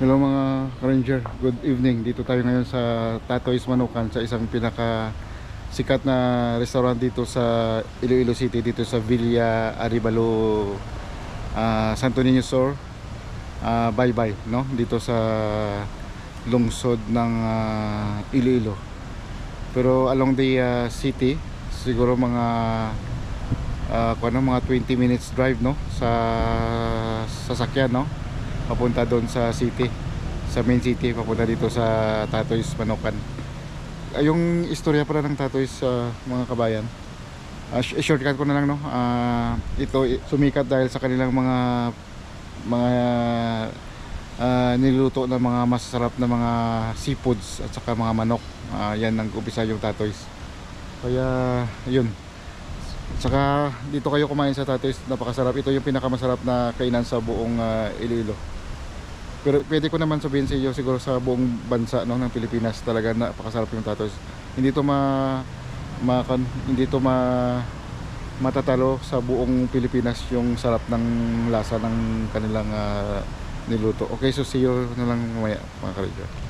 Hello mga ranger, good evening. Dito tayo ngayon sa Tatoy's Manukan sa isang pinaka sikat na restaurant dito sa Iloilo City dito sa Villa Aribalo ah, Santo Niño Store. Ah, bye bye, no? Dito sa lungsod ng ah, Iloilo. Pero along the ah, city, siguro mga ah, kung ano, mga 20 minutes drive, no? Sa sasakyan, no? Papunta doon sa city sa main city papunta dito sa Tatoy's Manokan. Ay, yung istorya pala ng Tatoy's sa mga kabayan uh, shortcut ko na lang no? Ah, ito sumikat dahil sa kanilang mga mga ah, niluto na mga masasarap na mga seafoods at saka mga manok. Ah, yan ang umpisa yung Tatoy's kaya yun. Saka dito kayo kumain sa Tatoy's, napakasarap. Ito yung pinakamasarap na kainan sa buong ah, Iloilo. Pero pwede ko naman sabihin sa iyo siguro sa buong bansa no ng Pilipinas talaga napakasarap yung Tatoy's. Hindi to ma, ma hindi to ma matatalo sa buong Pilipinas yung sarap ng lasa ng kanilang ah, niluto. Okay, so see you na lang mamaya mga karigyo.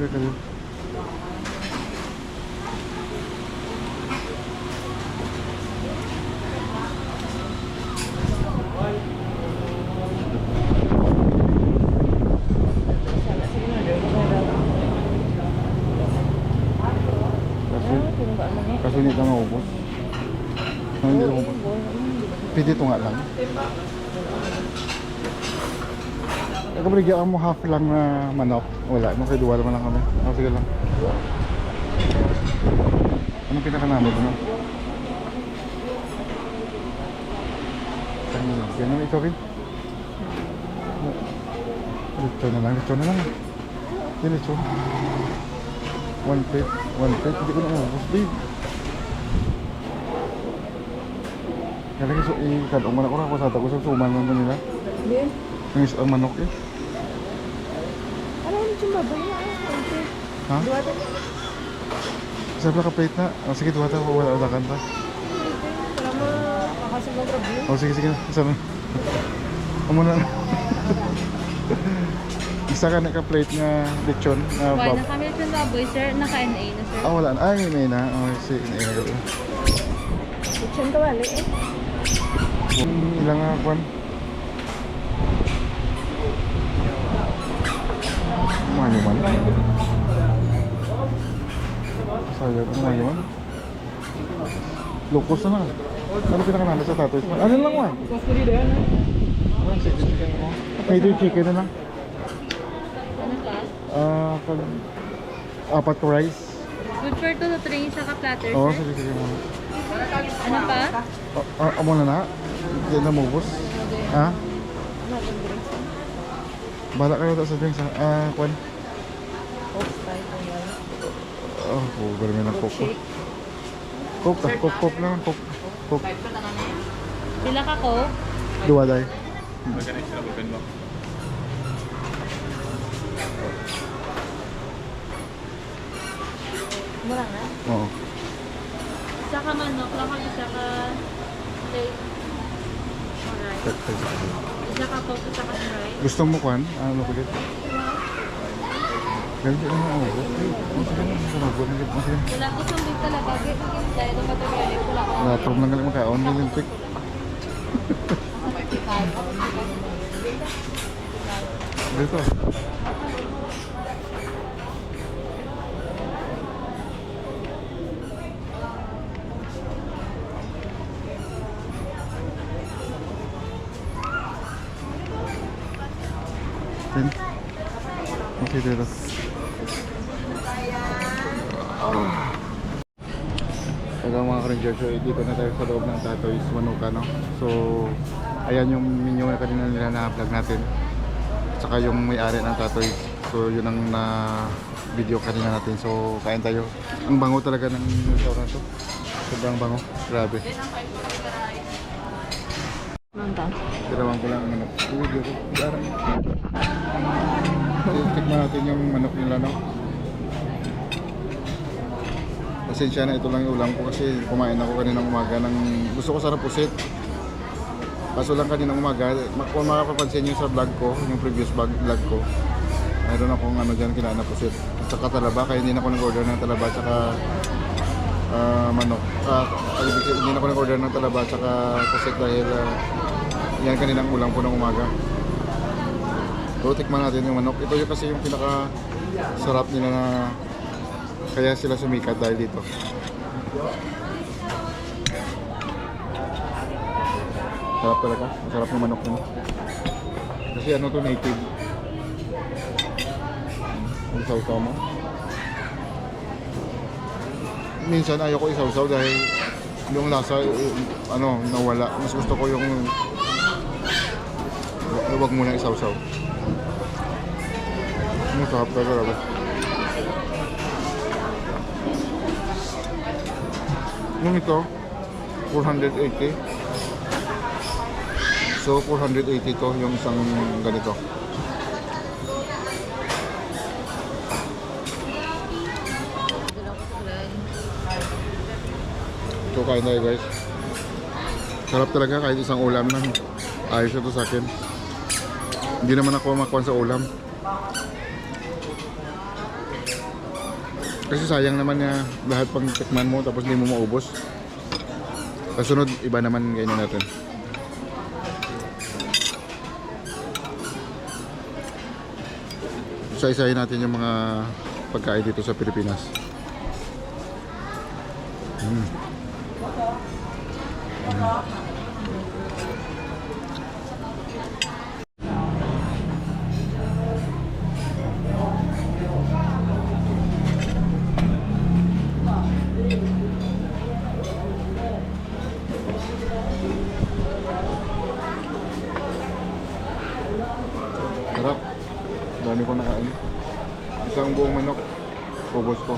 Order ka din. Kasi, kasi hindi ka maubos. Hindi ka maubos. Pwede nga lang. Ikaw baligyan mo half lang na manok. Wala, no? Kaya duwa naman lang kami. Oh, sige lang. Anong pinakanamit mo? Ano lang? Ganun ikaw rin? Ito na lang, ito na lang. Yan ito. One plate, one plate. Hindi ko na maubos, babe. Kaya kasi ikadong mo na ko na ako sa tago sa suman lang nila. Bien. Ang is ang manok eh. Ano yung chumba ba niya? Okay. Ha? Dua ta. Sabi ka plate na. O sige, tuwa tayo. Wala wala kanta. Para mo makasig ng review. O sige, sige. Isa na. Amo na. Isa ka na ka plate nga lechon na Why bab. na kami sa baboy, sir? Naka-NA na, sir. Ah, wala na. Ay, may na. Oh, si ina ko. Kitchen ka wali eh. Ilang nga kwan? Manyuman. Sayang, ano manyuman? Locos na lang. Ano pinakananda sa tatay? Ano lang wan? Ano chicken mo? Na lang. Ah, pag apat ko rice. Good for two to three saka platter, Oo, sir. sige sige mo. Ano pa? Ah, ah, amo na na. Yan na mubos. Ha? Bala kayo sa drinks ha. Ah, kwan. Coke style ko yan. Oh, oh, garami ng coke. Coke, ah, coke, coke lang, coke. Coke. Pila ka ko? Dua day. Mura na. Oo. Isa ka manok, lakang isa ka steak. Alright. Isa ka coke, isa ka fry. Gusto mo kwan? Ano ko dito? Ganito na ako. Okay. Sige na, sumagot na dito. Sige. Wala ko sa big talaga. Kaya dahil ito matagali, wala ko. Natrom lang galing makaon din yung pick. Dito. Okay, dito. Hanggang mga ka-ranger, so dito na tayo sa loob ng Tatoy's Manuka, no? So, ayan yung menu na kanina nila na-vlog natin. Saka yung may-ari ng Tatoy's. So, yun ang na video kanina natin. So, kain tayo. Ang bango talaga ng restaurant to. Sobrang bango. Grabe. Tirawan ko lang ang manok. So, tikman natin yung manok nila, no? Pasensya na, ito lang yung ulam ko kasi kumain ako kaninang umaga ng... Gusto ko sana pusit. Kaso lang kaninang umaga, ma- kung makapapansin nyo sa vlog ko, yung previous vlog, vlog ko, mayroon akong ano dyan, kinain na pusit. At saka talaba, kaya hindi na ako nag-order ng talaba, at saka ah, manok. Sabihin, hindi na ako nag-order ng talaba, at saka pusit dahil ah, yan kaninang ulam ko ng umaga. So, tikman natin yung manok. Ito yung kasi yung pinaka sarap nila na kaya sila sumikat dahil dito. Sarap talaga. Masarap yung manok nila. Kasi ano to native. Ang sausaw mo. Minsan ayoko isawsaw dahil yung lasa eh, ano nawala. Mas gusto ko yung huwag mo na isawsaw. Masarap talaga. Yung ito, 480. So, 480 to yung isang ganito. So, kain tayo guys. Sarap talaga kahit isang ulam lang. Ayos ito sa akin. Hindi naman ako makuha sa ulam. Kasi sayang naman na lahat pang tikman mo tapos hindi mo maubos. Sa sunod, iba naman ganyan natin. Isa-isahin natin yung mga pagkain dito sa Pilipinas. Mm. Sarap. Isang buong manok. Ubos ko.